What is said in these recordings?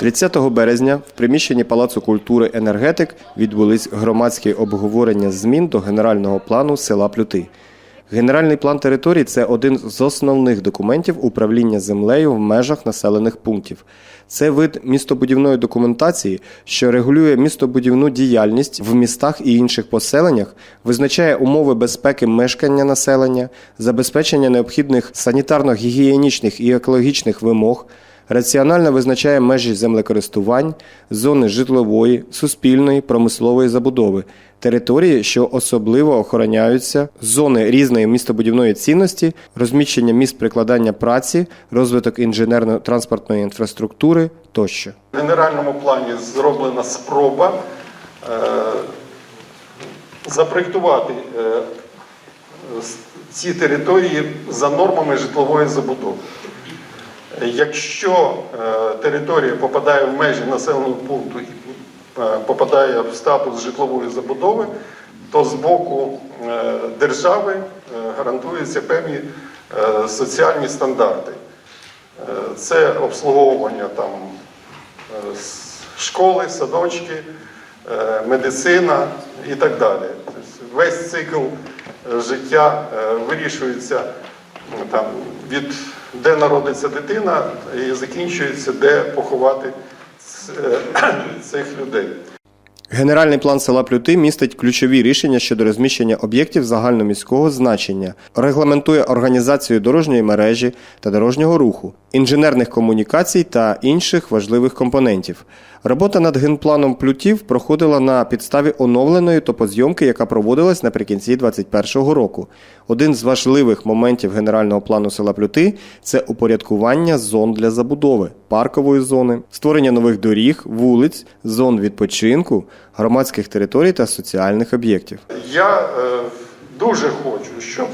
30 березня в приміщенні Палацу культури енергетик відбулись громадські обговорення змін до генерального плану села Плюти. Генеральний план територій це один з основних документів управління землею в межах населених пунктів. Це вид містобудівної документації, що регулює містобудівну діяльність в містах і інших поселеннях, визначає умови безпеки мешкання населення, забезпечення необхідних санітарно-гігієнічних і екологічних вимог, раціонально визначає межі землекористувань, зони житлової, суспільної, промислової забудови, території, що особливо охороняються, зони різної містобудівної цінності, розміщення місць прикладання праці, розвиток інженерно-транспортної інфраструктури тощо. В генеральному плані зроблена спроба е, запроєктувати е, ці території за нормами житлової забудови. Якщо е, територія попадає в межі населеного пункту і е, попадає в статус житлової забудови, то з боку е, держави гарантуються певні соціальні стандарти. Це обслуговування там школи, садочки, медицина і так далі. Тобто Весь цикл життя вирішується там, від де народиться дитина і закінчується, де поховати е, цих людей. Генеральний план села Плюти містить ключові рішення щодо розміщення об'єктів загальноміського значення, регламентує організацію дорожньої мережі та дорожнього руху, інженерних комунікацій та інших важливих компонентів. Робота над генпланом плютів проходила на підставі оновленої топозйомки, яка проводилась наприкінці 2021 року. Один з важливих моментів генерального плану села Плюти це упорядкування зон для забудови, паркової зони, створення нових доріг, вулиць, зон відпочинку, громадських територій та соціальних об'єктів. Я е, дуже хочу, щоб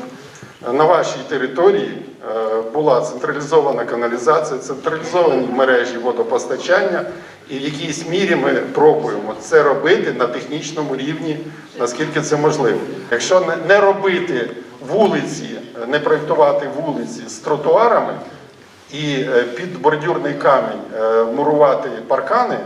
на вашій території е, була централізована каналізація, централізовані мережі водопостачання, і в якійсь мірі ми пробуємо це робити на технічному рівні, наскільки це можливо. Якщо не, робити вулиці, е, не проєктувати вулиці з тротуарами і е, під бордюрний камінь е, мурувати паркани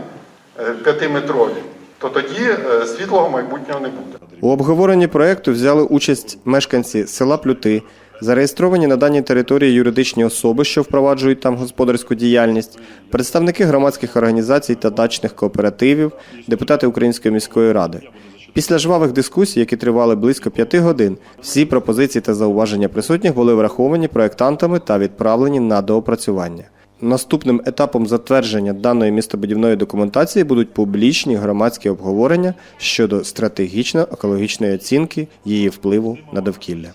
е, п'ятиметрові, то тоді світлого майбутнього не буде. У обговоренні проекту взяли участь мешканці села Плюти, зареєстровані на даній території юридичні особи, що впроваджують там господарську діяльність, представники громадських організацій та дачних кооперативів, депутати Української міської ради. Після жвавих дискусій, які тривали близько п'яти годин, всі пропозиції та зауваження присутніх були враховані проектантами та відправлені на доопрацювання. Наступним етапом затвердження даної містобудівної документації будуть публічні громадські обговорення щодо стратегічно-екологічної оцінки її впливу на довкілля.